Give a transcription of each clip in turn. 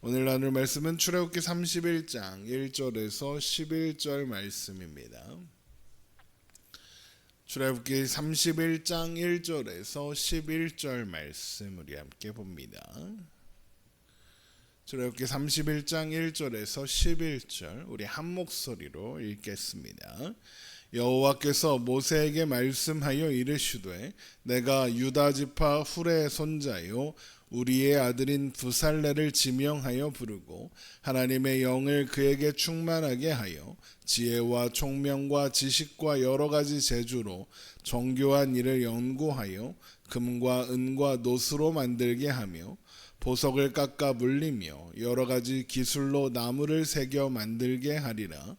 오늘 나눌 말씀은 출애굽기 31장 1절에서 11절 말씀입니다. 출애굽기 31장 1절에서 11절 말씀 우리 함께 봅니다. 출애굽기 31장 1절에서 11절 우리 한 목소리로 읽겠습니다. 여호와께서 모세에게 말씀하여 이르시되 내가 유다 지파 후레 손자요 우리의 아들인 부살레를 지명하여 부르고 하나님의 영을 그에게 충만하게 하여 지혜와 총명과 지식과 여러 가지 재주로 정교한 일을 연구하여 금과 은과 노스로 만들게 하며 보석을 깎아 물리며 여러 가지 기술로 나무를 새겨 만들게 하리라.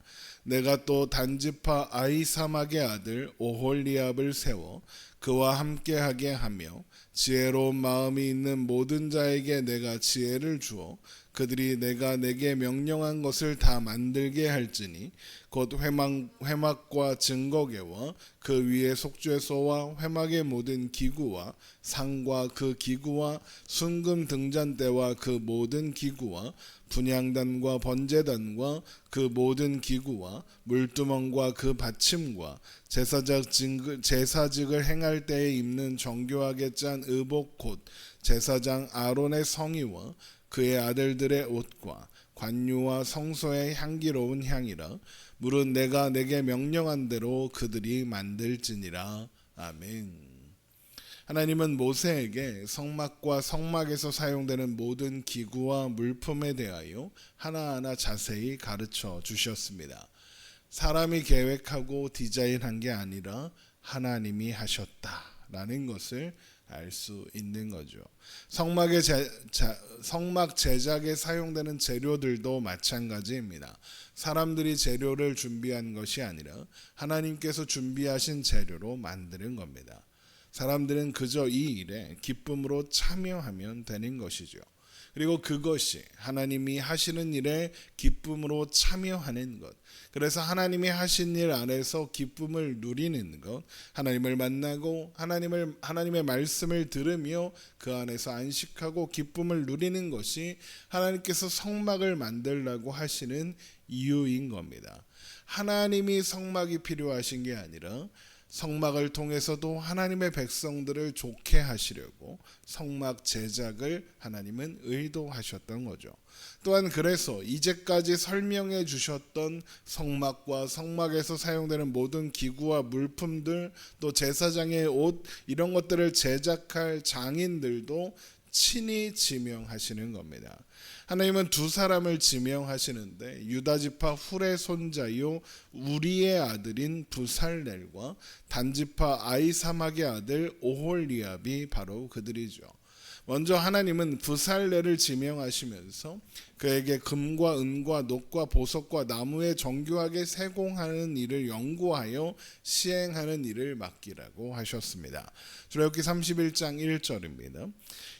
내가 또 단지파 아이사막의 아들 오홀리압을 세워 그와 함께하게 하며 지혜로운 마음이 있는 모든 자에게 내가 지혜를 주어 그들이 내가 내게 명령한 것을 다 만들게 할지니 곧 회막, 회막과 증거계와 그 위에 속죄소와 회막의 모든 기구와 상과 그 기구와 순금 등잔대와 그 모든 기구와 분향단과 번제단과 그 모든 기구와 물두멍과 그 받침과 제사장 증거, 제사직을 행할 때에 입는 정교하게 짠 의복 곧 제사장 아론의 성의와 그의 아들들의 옷과 관유와 성소의 향기로운 향이라 물은 내가 내게 명령한 대로 그들이 만들지니라 아멘. 하나님은 모세에게 성막과 성막에서 사용되는 모든 기구와 물품에 대하여 하나하나 자세히 가르쳐 주셨습니다. 사람이 계획하고 디자인한 게 아니라 하나님이 하셨다라는 것을 알 수 있는 거죠. 성막의 제, 자, 성막 제작에 사용되는 재료들도 마찬가지입니다. 사람들이 재료를 준비한 것이 아니라 하나님께서 준비하신 재료로 만드는 겁니다. 사람들은 그저 이 일에 기쁨으로 참여하면 되는 것이죠. 그리고 그것이 하나님이 하시는 일에 기쁨으로 참여하는 것. 그래서 하나님이 하신 일 안에서 기쁨을 누리는 것. 하나님을 만나고 하나님을 하나님의 말씀을 들으며 그 안에서 안식하고 기쁨을 누리는 것이 하나님께서 성막을 만들라고 하시는 이유인 겁니다. 하나님이 성막이 필요하신 게 아니라 성막을 통해서도 하나님의 백성들을 좋게 하시려고 성막 제작을 하나님은 의도하셨던 거죠. 또한 그래서 이제까지 설명해 주셨던 성막과 성막에서 사용되는 모든 기구와 물품들 또 제사장의 옷 이런 것들을 제작할 장인들도 친히 지명하시는 겁니다. 하나님은 두 사람을 지명하시는데 유다 지파 훌의 손자요 우리의 아들인 부살렐과 단지파 아이사막의 아들 오홀리압이 바로 그들이죠. 먼저 하나님은 부살레를 지명하시면서 그에게 금과 은과 녹과 보석과 나무에 정교하게 세공하는 일을 연구하여 시행하는 일을 맡기라고 하셨습니다. 출애굽기 31장 1절입니다.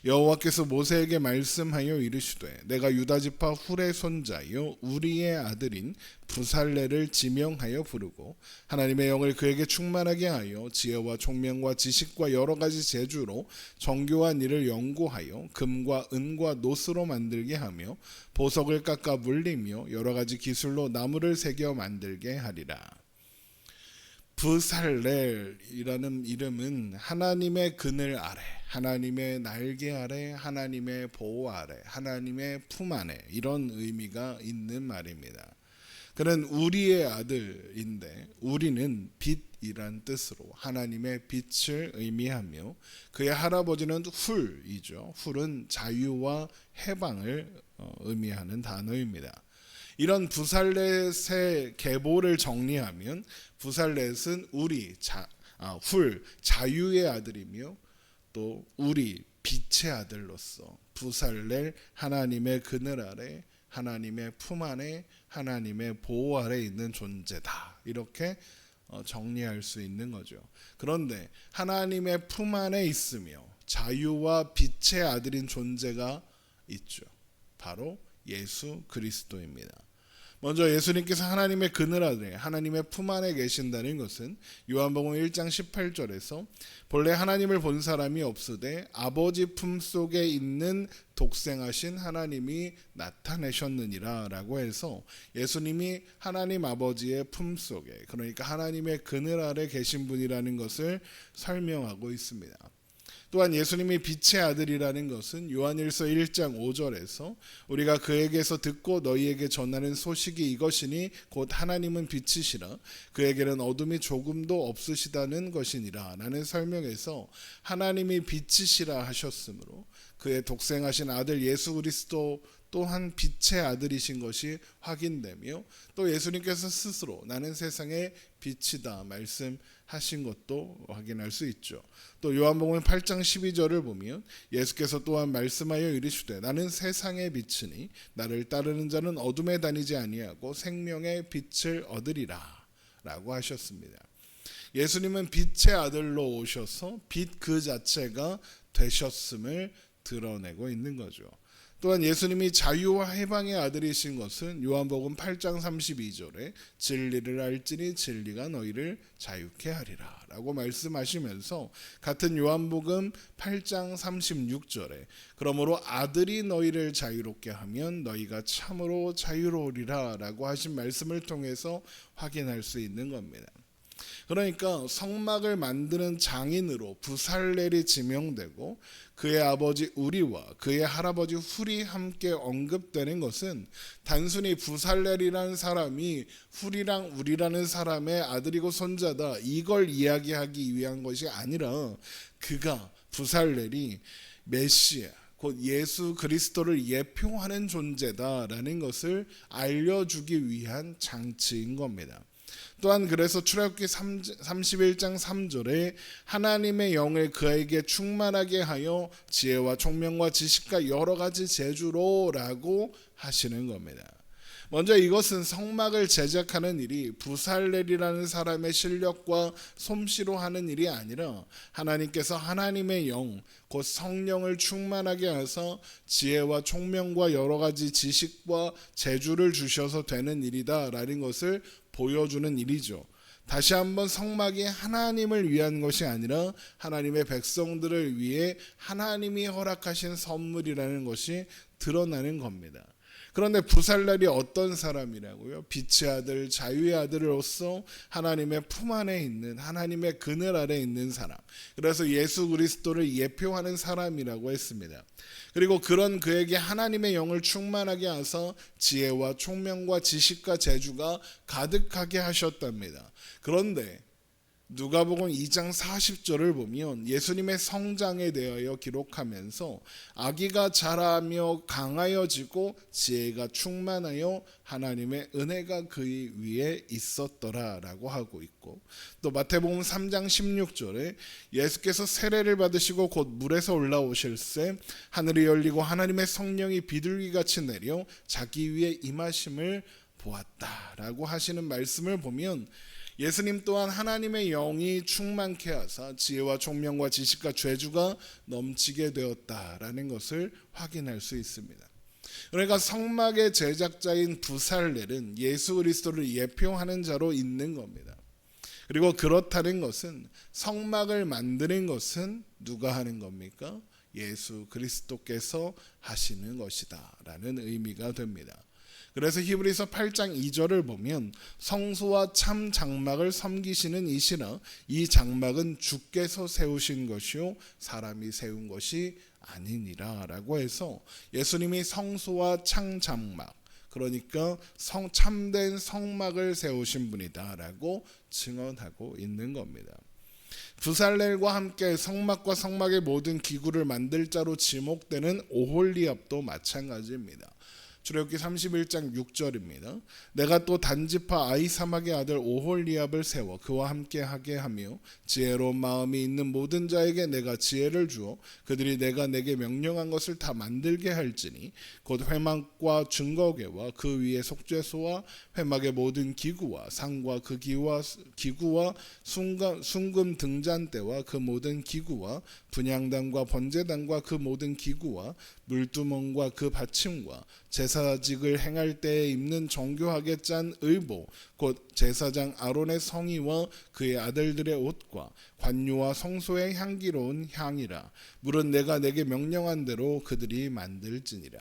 여호와께서 모세에게 말씀하여 이르시되 내가 유다 지파 훌의 손자요 우리의 아들인 부살레를 지명하여 부르고 하나님의 영을 그에게 충만하게 하여 지혜와 총명과 지식과 여러 가지 재주로 정교한 일을 연구하여 금과 은과 노스로 만들게 하며 보석을 깎아 물리며 여러 가지 기술로 나무를 새겨 만들게 하리라. 부살렐이라는 이름은 하나님의 그늘 아래, 하나님의 날개 아래, 하나님의 보호 아래, 하나님의 품 안에 이런 의미가 있는 말입니다. 그는 우리의 아들인데 우리는 빛이란 뜻으로 하나님의 빛을 의미하며 그의 할아버지는 훌이죠. 훌은 자유와 해방을 어, 의미하는 단어입니다. 이런 부살렛의 계보를 정리하면 부살렛은 우리 자, 아, 훌 자유의 아들이며 또 우리 빛의 아들로서 부살렐 하나님의 그늘 아래 하나님의 품 안에 하나님의 보호 아래 있는 존재다. 이렇게 어, 정리할 수 있는 거죠. 그런데 하나님의 품 안에 있으며 자유와 빛의 아들인 존재가 있죠. 바로 예수 그리스도입니다. 먼저 예수님께서 하나님의 그늘 아래 하나님의 품 안에 계신다는 것은 요한복음 1장 18절에서 본래 하나님을 본 사람이 없으되 아버지 품 속에 있는 독생하신 하나님이 나타내셨느니라라고 해서 예수님이 하나님 아버지의 품 속에 그러니까 하나님의 그늘 아래 계신 분이라는 것을 설명하고 있습니다. 또한 예수님이 빛의 아들이라는 것은 요한일서 1장 5절에서 우리가 그에게서 듣고 너희에게 전하는 소식이 이것이니 곧 하나님은 빛이시라. 그에게는 어둠이 조금도 없으시다는 것이니라 라는 설명에서 하나님이 빛이시라 하셨으므로 그의 독생하신 아들 예수 그리스도 또한 빛의 아들이신 것이 확인되며 또 예수님께서 스스로 나는 세상의 빛이다 말씀하신 것도 확인할 수 있죠. 또 요한복음 8장 12절을 보면 예수께서 또한 말씀하여 이르시되 나는 세상의 빛이니 나를 따르는 자는 어둠에 다니지 아니하고 생명의 빛을 얻으리라 라고 하셨습니다. 예수님은 빛의 아들로 오셔서 빛 그 자체가 되셨음을 드러내고 있는 거죠. 또한 예수님이 자유와 해방의 아들이신 것은 요한복음 8장 32절에 진리를 알지니 진리가 너희를 자유케 하리라 라고 말씀하시면서 같은 요한복음 8장 36절에 그러므로 아들이 너희를 자유롭게 하면 너희가 참으로 자유로우리라 라고 하신 말씀을 통해서 확인할 수 있는 겁니다. 그러니까 성막을 만드는 장인으로 부살렐이 지명되고 그의 아버지 우리와 그의 할아버지 훌이 함께 언급되는 것은 단순히 부살렐이라는 사람이 훌이랑 우리라는 사람의 아들이고 손자다 이걸 이야기하기 위한 것이 아니라 그가 부살렐이 메시아 곧 예수 그리스도를 예표하는 존재다라는 것을 알려주기 위한 장치인 겁니다. 또한 그래서 출애굽기 31장 3절에 하나님의 영을 그에게 충만하게 하여 지혜와 총명과 지식과 여러 가지 재주로라고 하시는 겁니다. 먼저 이것은 성막을 제작하는 일이 부살렐이라는 사람의 실력과 솜씨로 하는 일이 아니라 하나님께서 하나님의 영, 곧 성령을 충만하게 해서 지혜와 총명과 여러 가지 지식과 재주를 주셔서 되는 일이다라는 것을 보여주는 일이죠. 다시 한번 성막이 하나님을 위한 것이 아니라 하나님의 백성들을 위해 하나님이 허락하신 선물이라는 것이 드러나는 겁니다. 그런데 부살날이 어떤 사람이라고요? 빛의 아들, 자유의 아들로서 하나님의 품 안에 있는 하나님의 그늘 아래 있는 사람. 그래서 예수 그리스도를 예표하는 사람이라고 했습니다. 그리고 그런 그에게 하나님의 영을 충만하게 하서 지혜와 총명과 지식과 재주가 가득하게 하셨답니다. 그런데 누가복음 2장 40절을 보면 예수님의 성장에 대하여 기록하면서 아기가 자라며 강하여지고 지혜가 충만하여 하나님의 은혜가 그의 위에 있었더라라고 하고 있고 또 마태복음 3장 16절에 예수께서 세례를 받으시고 곧 물에서 올라오실새 하늘이 열리고 하나님의 성령이 비둘기같이 내려 자기 위에 임하심을 보았다라고 하시는 말씀을 보면 예수님 또한 하나님의 영이 충만케 하사 지혜와 총명과 지식과 죄주가 넘치게 되었다라는 것을 확인할 수 있습니다. 그러니까 성막의 제작자인 부살렐은 예수 그리스도를 예표하는 자로 있는 겁니다. 그리고 그렇다는 것은 성막을 만드는 것은 누가 하는 겁니까? 예수 그리스도께서 하시는 것이다라는 의미가 됩니다. 그래서 히브리서 8장 2절을 보면 성소와 참 장막을 섬기시는 이시나 이 장막은 주께서 세우신 것이요 사람이 세운 것이 아니니라라고 해서 예수님이 성소와 창 장막 그러니까 성, 참된 성막을 세우신 분이다라고 증언하고 있는 겁니다. 부살렐과 함께 성막과 성막의 모든 기구를 만들 자로 지목되는 오홀리압도 마찬가지입니다. 출애굽기 31장 6절입니다. 내가 또 단지파 아이사막의 아들 오홀리압을 세워 그와 함께 하게 하며 지혜로운 마음이 있는 모든 자에게 내가 지혜를 주어 그들이 내가 내게 명령한 것을 다 만들게 할지니 곧 회막과 증거계와 그 위에 속죄소와 회막의 모든 기구와 상과 그 기와 기구와 순금, 순금 등잔대와 그 모든 기구와 분양단과 번제단과 그 모든 기구와 물두멍과 그 받침과 제 제사직을 행할 때에 입는 정교하게 짠 의복 곧 제사장 아론의 성의와 그의 아들들의 옷과 관유와 성소의 향기로운 향이라. 물은 내가 내게 명령한 대로 그들이 만들지니라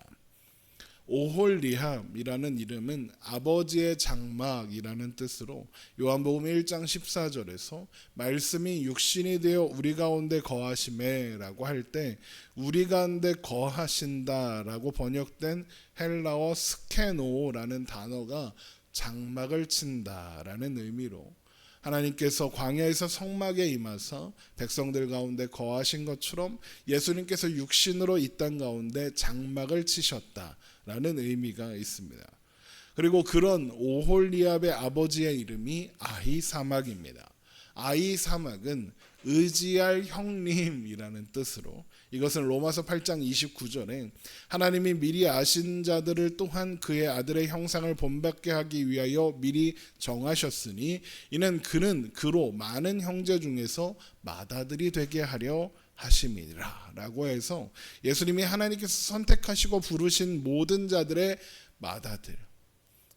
오홀리합이라는 이름은 아버지의 장막이라는 뜻으로 요한복음 1장 14절에서 말씀이 육신이 되어 우리 가운데 거하심에라고 할 때 우리 가운데 거하신다라고 번역된 헬라어 스케노라는 단어가 장막을 친다라는 의미로 하나님께서 광야에서 성막에 임하사 백성들 가운데 거하신 것처럼 예수님께서 육신으로 이 땅 가운데 장막을 치셨다라는 의미가 있습니다. 그리고 그런 오홀리압의 아버지의 이름이 아히사막입니다. 아히사막은 의지할 형님이라는 뜻으로 이것은 로마서 8장 29절에 하나님이 미리 아신 자들을 또한 그의 아들의 형상을 본받게 하기 위하여 미리 정하셨으니 이는 그는 그로 많은 형제 중에서 맏아들이 되게 하려 하심이라 라고 해서 예수님이 하나님께서 선택하시고 부르신 모든 자들의 맏아들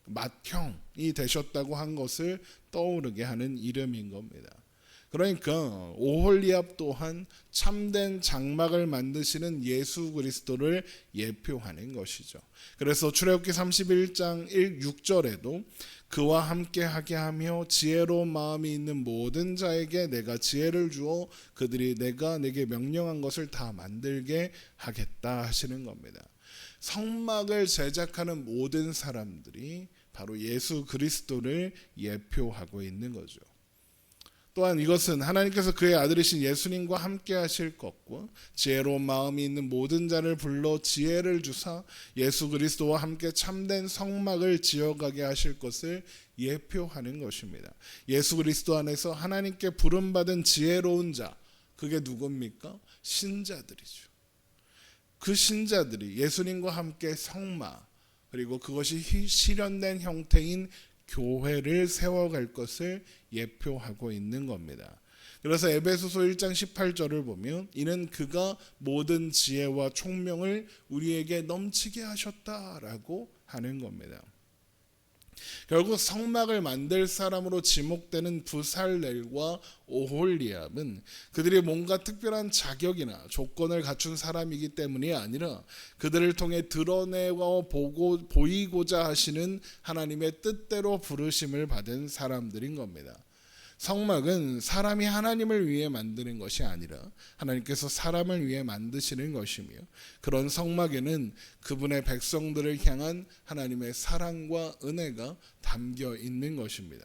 맏형이 되셨다고 한 것을 떠오르게 하는 이름인 겁니다. 그러니까 오홀리압 또한 참된 장막을 만드시는 예수 그리스도를 예표하는 것이죠. 그래서 출애굽기 31장 1, 6절에도 그와 함께 하게 하며 지혜로운 마음이 있는 모든 자에게 내가 지혜를 주어 그들이 내가 내게 명령한 것을 다 만들게 하겠다 하시는 겁니다. 성막을 제작하는 모든 사람들이 바로 예수 그리스도를 예표하고 있는 거죠. 또한 이것은 하나님께서 그의 아들이신 예수님과 함께 하실 것과 지혜로운 마음이 있는 모든 자를 불러 지혜를 주사 예수 그리스도와 함께 참된 성막을 지어가게 하실 것을 예표하는 것입니다. 예수 그리스도 안에서 하나님께 부름 받은 지혜로운 자, 그게 누굽니까? 신자들이죠. 그 신자들이 예수님과 함께 성막, 그리고 그것이 실현된 형태인 교회를 세워갈 것을 예표하고 있는 겁니다. 그래서 에베소서 1장 18절을 보면 이는 그가 모든 지혜와 총명을 우리에게 넘치게 하셨다라고 하는 겁니다. 결국 성막을 만들 사람으로 지목되는 부살렐과 오홀리압은 그들이 뭔가 특별한 자격이나 조건을 갖춘 사람이기 때문이 아니라 그들을 통해 드러내고 보고 보이고자 하시는 하나님의 뜻대로 부르심을 받은 사람들인 겁니다. 성막은 사람이 하나님을 위해 만드는 것이 아니라 하나님께서 사람을 위해 만드시는 것이며 그런 성막에는 그분의 백성들을 향한 하나님의 사랑과 은혜가 담겨 있는 것입니다.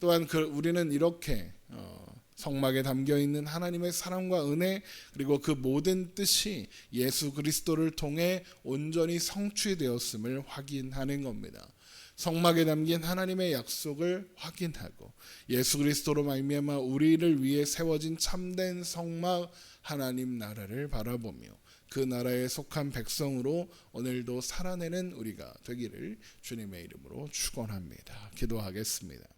또한 그 우리는 이렇게 어, 성막에 담겨 있는 하나님의 사랑과 은혜 그리고 그 모든 뜻이 예수 그리스도를 통해 온전히 성취되었음을 확인하는 겁니다. 성막에 담긴 하나님의 약속을 확인하고 예수 그리스도로 말미암아 우리를 위해 세워진 참된 성막 하나님 나라를 바라보며 그 나라에 속한 백성으로 오늘도 살아내는 우리가 되기를 주님의 이름으로 축원합니다. 기도하겠습니다.